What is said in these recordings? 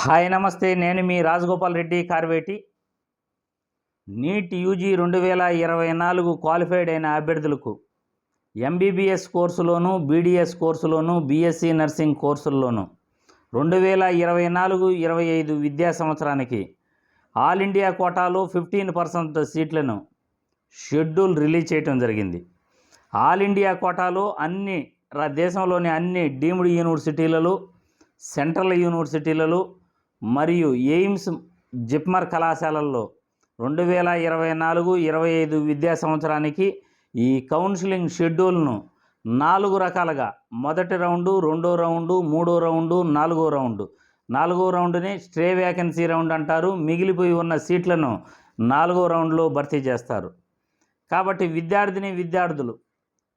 Hi నమస్తే. నేను మీ రాజగోపాల్ రెడ్డి కార్వేటి. నీట్ యూజీ రెండు వేల ఇరవై నాలుగు క్వాలిఫైడ్ అయిన అభ్యర్థులకు ఎంబీబీఎస్ కోర్సులోను బీడీఎస్ కోర్సులోను బీఎస్సీ నర్సింగ్ కోర్సుల్లోను రెండు వేల ఇరవై నాలుగు ఇరవై ఐదు విద్యా సంవత్సరానికి ఆల్ ఇండియా కోటాలో ఫిఫ్టీన్ పర్సెంట్ సీట్లను షెడ్యూల్ రిలీజ్ చేయడం జరిగింది. ఆల్ ఇండియా కోటాలో అన్ని రా- దేశంలోని అన్ని డీమ్డ్ యూనివర్సిటీలలో సెంట్రల్ యూనివర్సిటీలలో మరియు ఎయిమ్స్ జిప్మర్ కళాశాలల్లో రెండు వేల ఇరవై నాలుగు ఇరవై ఐదు విద్యా సంవత్సరానికి ఈ కౌన్సిలింగ్ షెడ్యూల్ను నాలుగు రకాలుగా మొదటి రౌండు రెండో రౌండు మూడో రౌండు నాలుగో రౌండు. నాలుగో రౌండ్ని స్ట్రే వ్యాకెన్సీ రౌండ్ అంటారు. మిగిలిపోయి ఉన్న సీట్లను నాలుగో రౌండ్లో భర్తీ చేస్తారు. కాబట్టి విద్యార్థిని విద్యార్థులు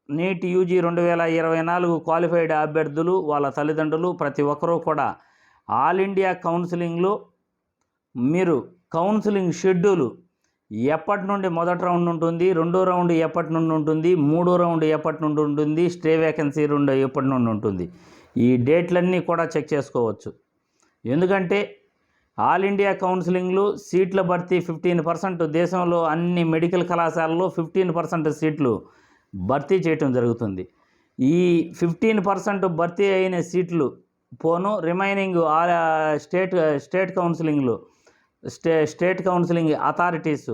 నీట్ యూజీ రెండు వేల ఇరవై నాలుగు క్వాలిఫైడ్ అభ్యర్థులు వాళ్ళ తల్లిదండ్రులు ప్రతి ఒక్కరూ కూడా ఆల్ ఇండియా కౌన్సిలింగ్లో మీరు కౌన్సిలింగ్ షెడ్యూలు ఎప్పటి నుండి మొదటి రౌండ్ ఉంటుంది? రెండో రౌండ్ ఎప్పటి నుండి ఉంటుంది? మూడో రౌండ్ ఎప్పటి నుండి ఉంటుంది? స్టే వేకెన్సీ రెండు ఎప్పటి నుండి ఉంటుంది? ఈ డేట్లన్నీ కూడా చెక్ చేసుకోవచ్చు. ఎందుకంటే ఆల్ ఇండియా కౌన్సిలింగ్లు సీట్ల భర్తీ ఫిఫ్టీన్ పర్సెంట్ దేశంలో అన్ని మెడికల్ కళాశాలలో ఫిఫ్టీన్ పర్సెంట్ సీట్లు భర్తీ చేయటం జరుగుతుంది. ఈ ఫిఫ్టీన్ పర్సెంట్ భర్తీ అయిన సీట్లు పోను రిమైనింగ్ ఆ స్టేట్ స్టేట్ కౌన్సిలింగ్లు స్టే స్టేట్ కౌన్సిలింగ్ అథారిటీస్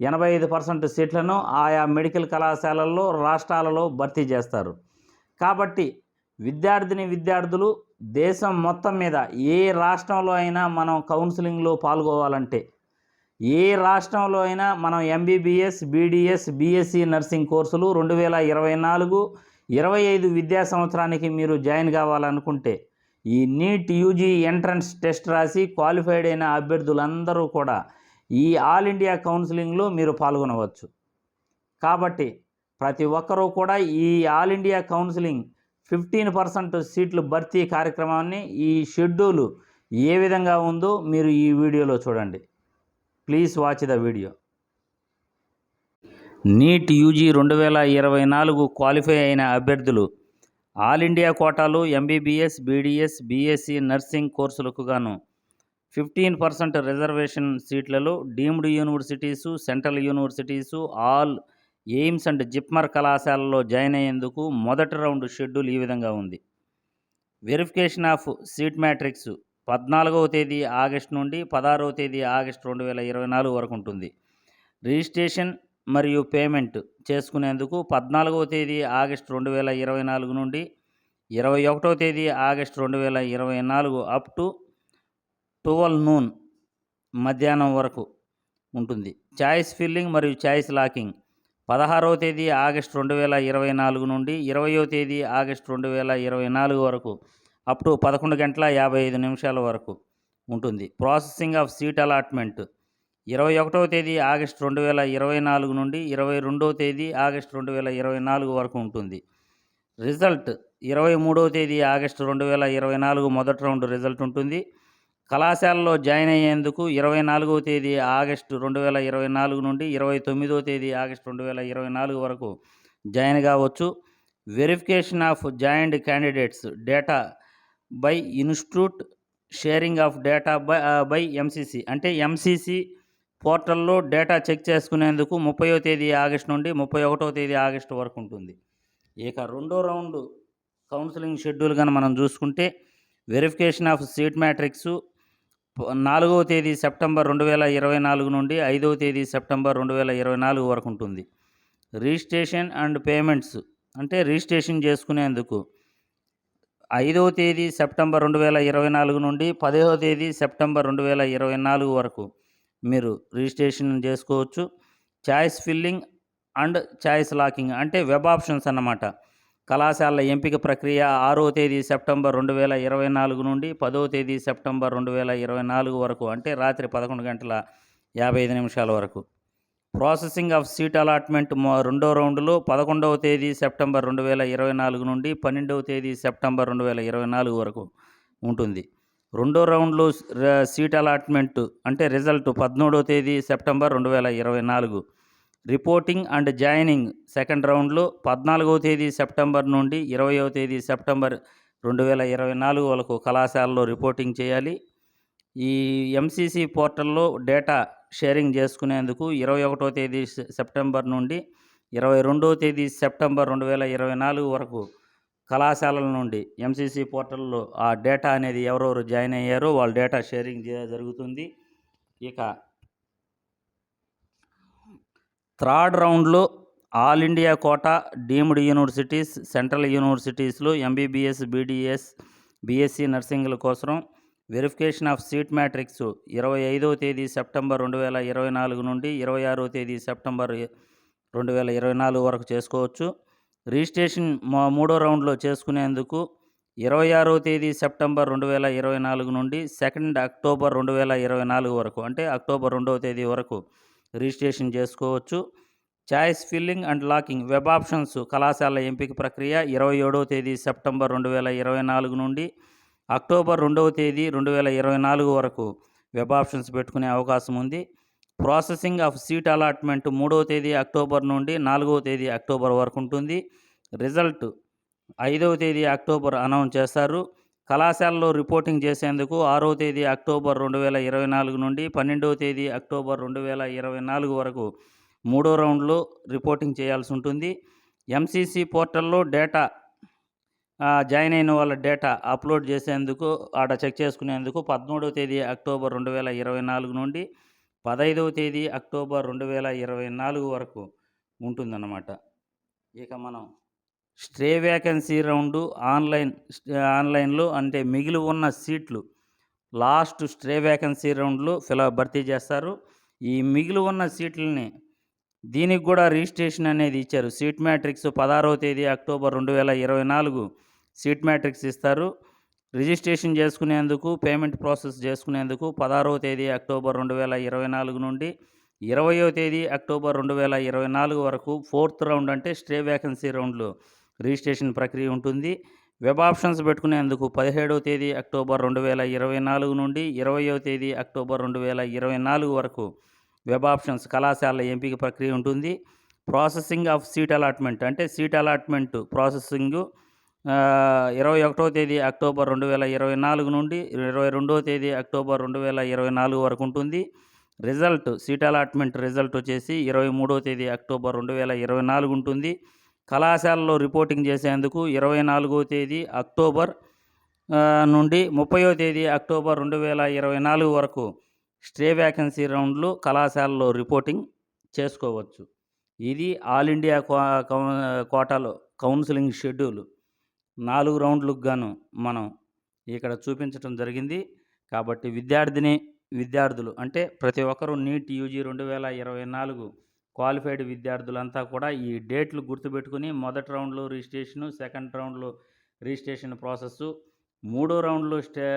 ఎనభై ఐదు పర్సెంట్ సీట్లను ఆయా మెడికల్ కళాశాలల్లో రాష్ట్రాలలో భర్తీ చేస్తారు. కాబట్టి విద్యార్థిని విద్యార్థులు దేశం మొత్తం మీద ఏ రాష్ట్రంలో అయినా మనం కౌన్సిలింగ్లో పాల్గొవాలంటే ఏ రాష్ట్రంలో అయినా మనం ఎంబీబీఎస్ బీడీఎస్ బీఎస్సీ నర్సింగ్ కోర్సులు రెండు వేల ఇరవై నాలుగు ఇరవై ఐదు విద్యా సంవత్సరానికి మీరు జాయిన్ కావాలనుకుంటే ఈ నీట్ యూజీ ఎంట్రన్స్ టెస్ట్ రాసి క్వాలిఫైడ్ అయిన అభ్యర్థులందరూ కూడా ఈ ఆల్ ఇండియా కౌన్సిలింగ్లో మీరు పాల్గొనవచ్చు. కాబట్టి ప్రతి ఒక్కరూ కూడా ఈ all India counselling fifteen percent సీట్లు భర్తీ కార్యక్రమాన్ని ఈ షెడ్యూల్ ఏ విధంగా ఉందో మీరు ఈ వీడియోలో చూడండి. Please watch the video. NEET UG రెండు వేల ఇరవై నాలుగు క్వాలిఫై అయిన అభ్యర్థులు ఆల్ ఇండియా కోటాలో ఎంబీబీఎస్ బీడీఎస్ బీఎస్సీ నర్సింగ్ కోర్సులకు గాను ఫిఫ్టీన్ పర్సెంట్ రిజర్వేషన్ సీట్లలో deemed universities central universities all AIIMS and JIPMER కళాశాలలో జాయిన్ అయ్యేందుకు మొదటి రౌండ్ షెడ్యూల్ ఈ విధంగా ఉంది. వెరిఫికేషన్ ఆఫ్ సీట్ మ్యాట్రిక్స్ పద్నాలుగవ తేదీ ఆగస్టు నుండి పదహారవ తేదీ ఆగస్టు రెండు వేల ఇరవై నాలుగు వరకు ఉంటుంది. రిజిస్ట్రేషన్ మరియు పేమెంట్ చేసుకునేందుకు పద్నాలుగవ తేదీ ఆగస్టు రెండు వేల ఇరవై నాలుగు నుండి ఇరవై ఒకటవ తేదీ ఆగస్టు రెండు వేల ఇరవై నాలుగు అప్ టు ట్వెల్వ్ నూన్ మధ్యాహ్నం వరకు ఉంటుంది. ఛాయిస్ ఫిల్లింగ్ మరియు ఛాయిస్ లాకింగ్ పదహారవ తేదీ ఆగస్టు రెండు వేల ఇరవై నాలుగు నుండి ఇరవయో తేదీ ఆగస్టు రెండు వేల ఇరవై నాలుగు వరకు అప్ టు పదకొండు గంటల యాభై ఐదు నిమిషాల వరకు ఉంటుంది. ప్రాసెసింగ్ ఆఫ్ సీట్ అలాట్మెంట్ ఇరవై ఒకటవ తేదీ ఆగస్టు రెండు వేల ఇరవై నాలుగు నుండి ఇరవై రెండవ తేదీ ఆగస్టు రెండు వేల ఇరవై నాలుగు వరకు ఉంటుంది. రిజల్ట్ ఇరవై మూడవ తేదీ ఆగస్టు రెండు వేల ఇరవై నాలుగు మొదటి రౌండ్ రిజల్ట్ ఉంటుంది. కళాశాలలో జాయిన్ అయ్యేందుకు ఇరవై నాలుగవ తేదీ ఆగస్టు రెండు వేల ఇరవై నాలుగు నుండి ఇరవై తొమ్మిదవ తేదీ ఆగస్టు రెండు వేల ఇరవై నాలుగు వరకు జాయిన్ కావచ్చు. Verification of joint candidates data by institute sharing of data by by MCC అంటే ఎంసీసీ పోర్టల్లో డేటా చెక్ చేసుకునేందుకు ముప్పయో తేదీ ఆగస్టు నుండి ముప్పై ఒకటో తేదీ ఆగస్టు వరకు ఉంటుంది. ఇక రెండో రౌండ్ కౌన్సిలింగ్ షెడ్యూల్ కానీ మనం చూసుకుంటే వెరిఫికేషన్ ఆఫ్ సీట్ మ్యాట్రిక్స్ నాలుగవ తేదీ సెప్టెంబర్ రెండు వేల ఇరవై నాలుగు నుండి ఐదవ తేదీ సెప్టెంబర్ రెండు వేల ఇరవై నాలుగు వరకు ఉంటుంది. రిజిస్ట్రేషన్ అండ్ పేమెంట్స్ అంటే రిజిస్ట్రేషన్ చేసుకునేందుకు ఐదవ తేదీ సెప్టెంబర్ రెండు వేల ఇరవై నాలుగు నుండి పదవ తేదీ సెప్టెంబర్ రెండు వేల ఇరవై నాలుగు వరకు మీరు రిజిస్ట్రేషన్ చేసుకోవచ్చు. Choice filling and choice locking అంటే వెబ్ ఆప్షన్స్ అన్నమాట. కళాశాలల ఎంపిక ప్రక్రియ ఆరో తేదీ సెప్టెంబర్ రెండు వేల ఇరవై నాలుగు నుండి పదవ తేదీ సెప్టెంబర్ రెండు వేల ఇరవై నాలుగు వరకు అంటే రాత్రి పదకొండు గంటల యాభై ఐదు నిమిషాల వరకు. ప్రాసెసింగ్ ఆఫ్ సీట్ అలాట్మెంట్ రెండో రౌండ్లో పదకొండవ తేదీ సెప్టెంబర్ రెండు వేల ఇరవై నాలుగు నుండి పన్నెండవ తేదీ సెప్టెంబర్ రెండు వేల ఇరవై నాలుగు వరకు ఉంటుంది. రెండో రౌండ్లో సీట్ అలాట్మెంట్ అంటే రిజల్ట్ పదమూడవ తేదీ సెప్టెంబర్ రెండు వేల ఇరవై నాలుగు. రిపోర్టింగ్ అండ్ జాయినింగ్ సెకండ్ రౌండ్లో పద్నాలుగవ తేదీ సెప్టెంబర్ నుండి ఇరవయో తేదీ సెప్టెంబర్ రెండు వేల ఇరవై నాలుగు వరకు కళాశాలలో రిపోర్టింగ్ చేయాలి. ఈ ఎంసీసీ పోర్టల్లో డేటా షేరింగ్ చేసుకునేందుకు ఇరవై ఒకటో తేదీ సెప్టెంబర్ నుండి ఇరవై రెండవ తేదీ సెప్టెంబర్ రెండు వేల ఇరవై నాలుగు వరకు కళాశాలల నుండి ఎంసీసీ పోర్టల్లో ఆ డేటా అనేది ఎవరెవరు జాయిన్ అయ్యారో వాళ్ళ డేటా షేరింగ్ జరుగుతుంది. ఇక థర్డ్ రౌండ్లో all India quota deemed universities central యూనివర్సిటీస్లో MBBS BDS BSc నర్సింగ్ల కోసం వెరిఫికేషన్ ఆఫ్ సీట్ మ్యాట్రిక్స్ ఇరవై ఐదవ తేదీ సెప్టెంబర్ రెండు వేల ఇరవై నాలుగు నుండి ఇరవై ఆరో తేదీ సెప్టెంబర్ రెండు వేల ఇరవై నాలుగు వరకు చేసుకోవచ్చు. రిజిస్ట్రేషన్ మూడో రౌండ్లో చేసుకునేందుకు ఇరవై ఆరో తేదీ సెప్టెంబర్ రెండు వేల ఇరవై నాలుగు నుండి సెకండ్ అక్టోబర్ రెండు వేల ఇరవై నాలుగు వరకు అంటే అక్టోబర్ రెండవ తేదీ వరకు రిజిస్ట్రేషన్ చేసుకోవచ్చు. Choice filling and locking web options కళాశాల ఎంపిక ప్రక్రియ ఇరవై ఏడవ తేదీ సెప్టెంబర్ రెండు వేల ఇరవై నాలుగు నుండి అక్టోబర్ రెండవ తేదీ రెండు వేల ఇరవై నాలుగు వరకు వెబ్ ఆప్షన్స్ పెట్టుకునే అవకాశం ఉంది. ప్రాసెసింగ్ ఆఫ్ సీట్ అలాట్మెంట్ మూడవ తేదీ అక్టోబర్ నుండి నాలుగవ తేదీ అక్టోబర్ వరకు ఉంటుంది. రిజల్ట్ ఐదవ తేదీ అక్టోబర్ అనౌన్స్ చేస్తారు. కళాశాలలో రిపోర్టింగ్ చేసేందుకు ఆరవ తేదీ అక్టోబర్ రెండు వేల ఇరవై నాలుగు నుండి పన్నెండవ తేదీ అక్టోబర్ రెండు వేల ఇరవై నాలుగు వరకు మూడో రౌండ్లో రిపోర్టింగ్ చేయాల్సి ఉంటుంది. ఎంసీసీ పోర్టల్లో డేటా జాయిన్ అయిన వాళ్ళ డేటా అప్లోడ్ చేసేందుకు ఆడ చెక్ చేసుకునేందుకు పదమూడవ తేదీ అక్టోబర్ రెండు వేల ఇరవై నాలుగు నుండి పదహైదవ తేదీ అక్టోబర్ రెండు వేల ఇరవై నాలుగు వరకు ఉంటుందన్నమాట. ఇక మనం స్ట్రే వేకెన్సీ రౌండ్ ఆన్లైన్ ఆన్లైన్లో అంటే మిగిలి ఉన్న సీట్లు లాస్ట్ స్ట్రే వేకెన్సీ రౌండ్లో ఫిల భర్తీ చేస్తారు. ఈ మిగిలి ఉన్న సీట్లని దీనికి కూడా రిజిస్ట్రేషన్ అనేది ఇచ్చారు. సీట్ మ్యాట్రిక్స్ పదహారవ తేదీ అక్టోబర్ రెండు వేల ఇరవై నాలుగు సీట్ మ్యాట్రిక్స్ ఇస్తారు. రిజిస్ట్రేషన్ చేసుకునేందుకు పేమెంట్ ప్రాసెస్ చేసుకునేందుకు పదహారవ తేదీ అక్టోబర్ రెండు వేల ఇరవై నాలుగు నుండి ఇరవయో తేదీ అక్టోబర్ రెండు వేల ఇరవై నాలుగు వరకు ఫోర్త్ రౌండ్ అంటే స్టే వేకెన్సీ రౌండ్లో రిజిస్ట్రేషన్ ప్రక్రియ ఉంటుంది. వెబ్ ఆప్షన్స్ పెట్టుకునేందుకు పదిహేడవ తేదీ అక్టోబర్ రెండు వేల ఇరవై నాలుగు నుండి ఇరవయో తేదీ అక్టోబర్ రెండు వేల ఇరవై నాలుగు వరకు వెబ్ ఆప్షన్స్ కళాశాల ఎంపిక ప్రక్రియ ఉంటుంది. ప్రాసెసింగ్ ఆఫ్ సీట్ అలాట్మెంట్ అంటే సీట్ అలాట్మెంట్ ప్రాసెసింగ్ ఇరవై ఒకటో తేదీ అక్టోబర్ రెండు వేల ఇరవై నాలుగు నుండి ఇరవై రెండవ తేదీ అక్టోబర్ రెండు వేల ఇరవై నాలుగు వరకు ఉంటుంది. రిజల్ట్ సీట్ అలాట్మెంట్ రిజల్ట్ వచ్చేసి ఇరవై మూడో తేదీ అక్టోబర్ రెండు వేల ఇరవై నాలుగు ఉంటుంది. కళాశాలలో రిపోర్టింగ్ చేసేందుకు ఇరవై నాలుగో తేదీ అక్టోబర్ నుండి ముప్పయో తేదీ అక్టోబర్ రెండు వేల ఇరవై నాలుగు వరకు స్టే వ్యాకెన్సీ రౌండ్లు కళాశాలలో రిపోర్టింగ్ చేసుకోవచ్చు. ఇది ఆల్ ఇండియా కో- కోటాలో కౌన్సిలింగ్ షెడ్యూల్. నాలుగు రౌండ్లకు గాను మనం ఇక్కడ చూపించడం జరిగింది. కాబట్టి విద్యార్థిని విద్యార్థులు అంటే ప్రతి ఒక్కరూ నీట్ యూజీ రెండు వేల ఇరవై నాలుగు క్వాలిఫైడ్ విద్యార్థులంతా కూడా ఈ డేట్లు గుర్తుపెట్టుకుని మొదటి రౌండ్లో రిజిస్ట్రేషను సెకండ్ రౌండ్లో రిజిస్ట్రేషన్ ప్రాసెస్సు మూడో రౌండ్లో stray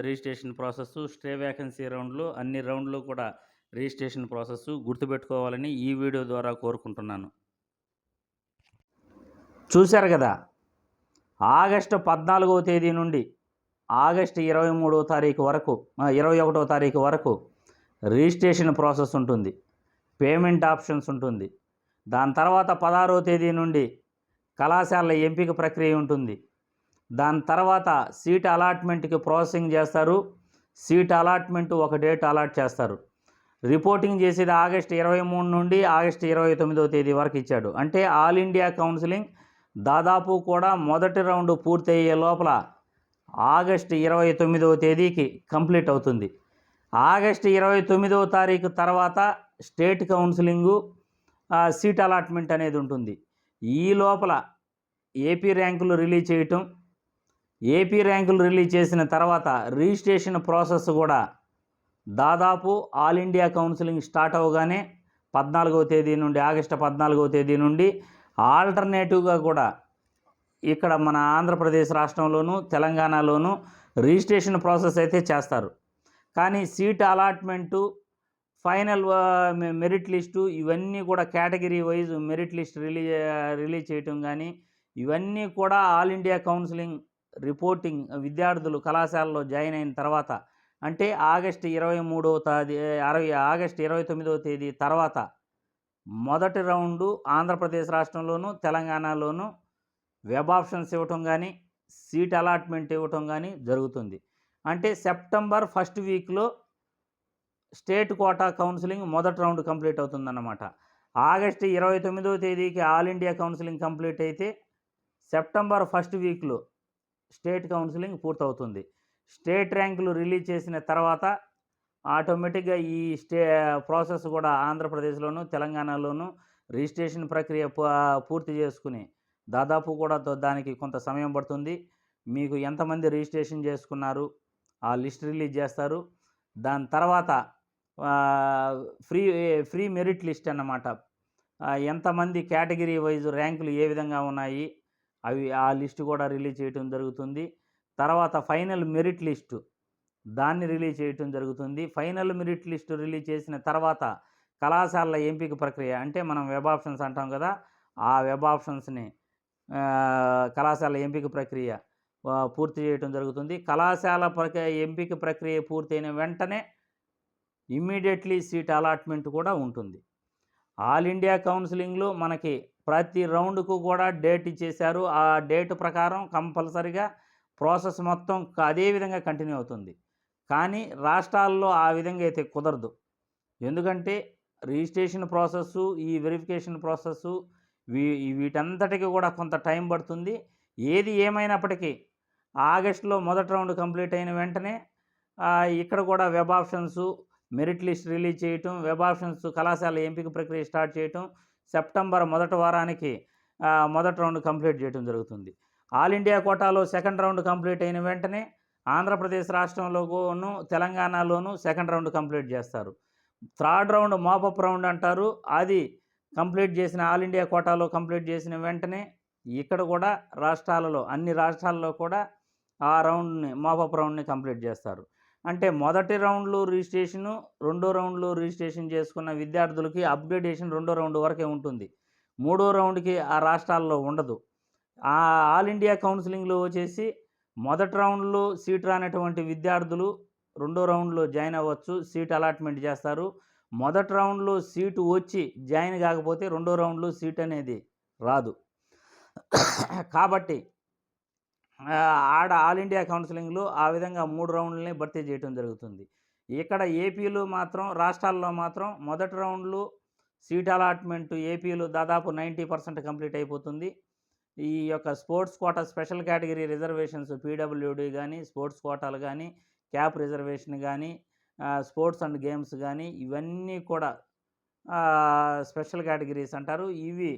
registration process stray vacancy రౌండ్లో అన్ని రౌండ్లు కూడా రిజిస్ట్రేషన్ ప్రాసెస్సు గుర్తుపెట్టుకోవాలని ఈ వీడియో ద్వారా కోరుకుంటున్నాను. చూశారు కదా? ఆగస్టు పద్నాలుగవ తేదీ నుండి ఆగస్టు ఇరవై మూడవ తారీఖు వరకు ఇరవై ఒకటో తారీఖు వరకు రిజిస్ట్రేషన్ ప్రాసెస్ ఉంటుంది పేమెంట్ ఆప్షన్స్ ఉంటుంది. దాని తర్వాత పదహారవ తేదీ నుండి కళాశాలల ఎంపిక ప్రక్రియ ఉంటుంది. దాని తర్వాత సీట్ అలాట్మెంట్కి ప్రాసెసింగ్ చేస్తారు సీట్ అలాట్మెంట్ ఒక డేట్ అలాట్ చేస్తారు. రిపోర్టింగ్ చేసేది ఆగస్టు ఇరవై మూడు నుండి ఆగస్టు ఇరవై తొమ్మిదవ తేదీ వరకు ఇచ్చాడు. అంటే ఆల్ ఇండియా కౌన్సిలింగ్ దాదాపు కూడా మొదటి రౌండ్ పూర్తయ్యే లోపల ఆగస్టు ఇరవై తొమ్మిదవ తేదీకి కంప్లీట్ అవుతుంది. ఆగస్టు ఇరవై తొమ్మిదవ తారీఖు తర్వాత స్టేట్ కౌన్సిలింగు సీట్ అలాట్మెంట్ అనేది ఉంటుంది. ఈ లోపల ఏపీ ర్యాంకులు రిలీజ్ చేయటం ఏపీ ర్యాంకులు రిలీజ్ చేసిన తర్వాత రిజిస్ట్రేషన్ ప్రాసెస్ కూడా దాదాపు ఆల్ ఇండియా కౌన్సిలింగ్ స్టార్ట్ అవగానే పద్నాలుగవ తేదీ నుండి ఆగస్టు పద్నాలుగవ తేదీ నుండి ఆల్టర్నేటివ్గా కూడా ఇక్కడ మన ఆంధ్రప్రదేశ్ రాష్ట్రంలోను తెలంగాణలోను రిజిస్ట్రేషన్ ప్రాసెస్ అయితే చేస్తారు. కానీ seat allotment final merit list ఇవన్నీ కూడా category wise merit list release release చేయటం కానీ ఇవన్నీ కూడా ఆల్ ఇండియా కౌన్సిలింగ్ రిపోర్టింగ్ విద్యార్థులు కళాశాలలో జాయిన్ అయిన తర్వాత అంటే ఆగస్టు ఇరవై మూడవ తేదీ అరవై ఆగస్టు ఇరవై తొమ్మిదవ తేదీ తర్వాత మొదటి రౌండు ఆంధ్రప్రదేశ్ రాష్ట్రంలోనూ తెలంగాణలోనూ వెబ్ ఆప్షన్స్ ఇవ్వటం కానీ సీట్ అలాట్మెంట్ ఇవ్వటం కానీ జరుగుతుంది. అంటే సెప్టెంబర్ ఫస్ట్ వీక్లో స్టేట్ కోటా కౌన్సిలింగ్ మొదటి రౌండ్ కంప్లీట్ అవుతుందన్నమాట. ఆగస్టు ఇరవై తొమ్మిదవ తేదీకి ఆల్ ఇండియా కౌన్సిలింగ్ కంప్లీట్ అయితే సెప్టెంబర్ ఫస్ట్ వీక్లో స్టేట్ కౌన్సిలింగ్ పూర్తవుతుంది. స్టేట్ ర్యాంకులు రిలీజ్ చేసిన తర్వాత ఆటోమేటిక్గా ఈ స్టే ప్రాసెస్ కూడా ఆంధ్రప్రదేశ్లోను తెలంగాణలోను రిజిస్ట్రేషన్ ప్రక్రియ పూ- పూర్తి చేసుకుని దాదాపు కూడా దానికి కొంత సమయం పడుతుంది. మీకు ఎంతమంది రిజిస్ట్రేషన్ చేసుకున్నారు ఆ లిస్ట్ రిలీజ్ చేస్తారు. దాని తర్వాత ఫ్రీ ఫ్రీ మెరిట్ లిస్ట్ అన్నమాట. ఎంతమంది కేటగిరీ వైజ్ ర్యాంకులు ఏ విధంగా ఉన్నాయి అవి ఆ లిస్టు కూడా రిలీజ్ చేయటం జరుగుతుంది. తర్వాత ఫైనల్ మెరిట్ లిస్టు. దాన్ని రిలీజ్ చేయటం జరుగుతుంది. ఫైనల్ మెరిట్ లిస్టు రిలీజ్ చేసిన తర్వాత కళాశాలల ఎంపిక ప్రక్రియ అంటే మనం వెబ్ ఆప్షన్స్ అంటాం కదా ఆ వెబ్ ఆప్షన్స్ని కళాశాల ఎంపిక ప్రక్రియ పూర్తి చేయటం జరుగుతుంది. కళాశాల ప్రక్రియ ఎంపిక ప్రక్రియ పూర్తయిన వెంటనే ఇమ్మీడియట్లీ సీట్ అలాట్మెంట్ కూడా ఉంటుంది. ఆల్ ఇండియా కౌన్సిలింగ్లో మనకి ప్రతి రౌండ్కు కూడా డేట్ ఇచ్చేశారు. ఆ డేట్ ప్రకారం కంపల్సరిగా ప్రాసెస్ మొత్తం అదేవిధంగా అదే విధంగా కంటిన్యూ అవుతుంది. కానీ రాష్ట్రాల్లో ఆ విధంగా అయితే కుదరదు. ఎందుకంటే రిజిస్ట్రేషన్ ప్రాసెస్సు ఈ వెరిఫికేషన్ ప్రాసెస్సు వీ వీటంతటికి కూడా కొంత టైం పడుతుంది. ఏది ఏమైనప్పటికీ ఆగస్టులో మొదటి రౌండ్ కంప్లీట్ అయిన వెంటనే ఇక్కడ కూడా web options merit list release చేయటం వెబ్ ఆప్షన్స్ కళాశాల ఎంపిక ప్రక్రియ స్టార్ట్ చేయటం సెప్టెంబర్ మొదటి వారానికి మొదటి రౌండ్ కంప్లీట్ చేయడం జరుగుతుంది. ఆల్ ఇండియా కోటాలో సెకండ్ రౌండ్ కంప్లీట్ అయిన వెంటనే ఆంధ్రప్రదేశ్ రాష్ట్రంలోనూ తెలంగాణలోనూ సెకండ్ రౌండ్ కంప్లీట్ చేస్తారు. Third round mop up round అంటారు. అది కంప్లీట్ చేసిన ఆల్ ఇండియా కోటాలో కంప్లీట్ చేసిన వెంటనే ఇక్కడ కూడా రాష్ట్రాలలో అన్ని రాష్ట్రాల్లో కూడా ఆ రౌండ్ని మాపప్ రౌండ్ని కంప్లీట్ చేస్తారు. అంటే మొదటి రౌండ్లో రిజిస్ట్రేషను రెండో రౌండ్లో రిజిస్ట్రేషన్ చేసుకున్న విద్యార్థులకి అప్గ్రేడేషన్ రెండో రౌండ్ వరకే ఉంటుంది. మూడో రౌండ్కి ఆ రాష్ట్రాల్లో ఉండదు. ఆ ఆల్ ఇండియా కౌన్సిలింగ్లో వచ్చేసి మొదటి రౌండ్లో సీట్ రానటువంటి విద్యార్థులు రెండో రౌండ్లో జాయిన్ అవ్వచ్చు సీట్ అలాట్మెంట్ చేస్తారు. మొదటి రౌండ్లో సీటు వచ్చి జాయిన్ కాకపోతే రెండో రౌండ్లో సీట్ అనేది రాదు. కాబట్టి ఆడ ఆల్ ఇండియా కౌన్సిలింగ్లో ఆ విధంగా మూడు రౌండ్లని భర్తీ చేయడం జరుగుతుంది. ఇక్కడ ఏపీలో మాత్రం రాష్ట్రాల్లో మాత్రం మొదటి రౌండ్లో సీట్ అలాట్మెంట్ ఏపీలో దాదాపు నైంటీ పర్సెంట్ కంప్లీట్ అయిపోతుంది. ఈ యొక్క sports quota special category reservations PWD కానీ స్పోర్ట్స్ కోటాలు కానీ క్యాప్ రిజర్వేషన్ కానీ స్పోర్ట్స్ అండ్ గేమ్స్ కానీ ఇవన్నీ కూడా స్పెషల్ కేటగిరీస్ అంటారు. ఇవి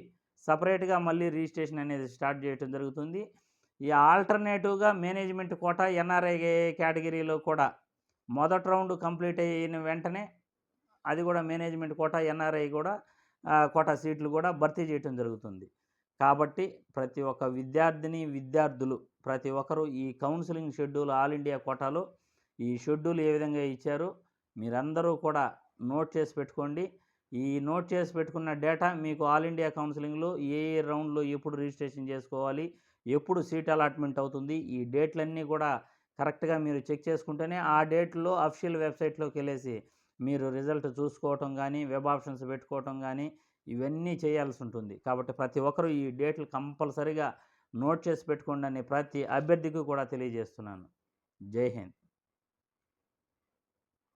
సపరేట్గా మళ్ళీ రిజిస్ట్రేషన్ అనేది స్టార్ట్ చేయడం జరుగుతుంది. ఈ ఆల్టర్నేటివ్గా మేనేజ్మెంట్ కోటా ఎన్ఆర్ఐ కేటగిరీలో కూడా మొదటి రౌండ్ కంప్లీట్ అయిన వెంటనే అది కూడా మేనేజ్మెంట్ కోటా ఎన్ఆర్ఐ కూడా కోటా సీట్లు కూడా భర్తీ చేయటం జరుగుతుంది. కాబట్టి ప్రతి ఒక్క విద్యార్థిని విద్యార్థులు ప్రతి ఒక్కరూ ఈ కౌన్సిలింగ్ షెడ్యూల్ ఆల్ ఇండియా కోటాలో ఈ షెడ్యూల్ ఏ విధంగా ఇచ్చారో మీరందరూ కూడా నోట్ చేసి పెట్టుకోండి. ఈ నోట్ చేసి పెట్టుకున్న డేటా మీకు ఆల్ ఇండియా కౌన్సిలింగ్లో ఏ ఏ రౌండ్లో ఎప్పుడు రిజిస్ట్రేషన్ చేసుకోవాలి ఎప్పుడు సీట్ అలాట్మెంట్ అవుతుంది ఈ డేట్లన్నీ కూడా కరెక్ట్గా మీరు చెక్ చేసుకుంటేనే ఆ డేట్లో అఫీషియల్ వెబ్సైట్లోకి వెళ్ళేసి మీరు రిజల్ట్ చూసుకోవటం కానీ వెబ్ ఆప్షన్స్ పెట్టుకోవటం కానీ ఇవన్నీ చేయాల్సి ఉంటుంది. కాబట్టి ప్రతి ఒక్కరూ ఈ డేట్లు కంపల్సరిగా నోట్ చేసి పెట్టుకోండి అని ప్రతి అభ్యర్థికి కూడా తెలియజేస్తున్నాను. జై హింద్.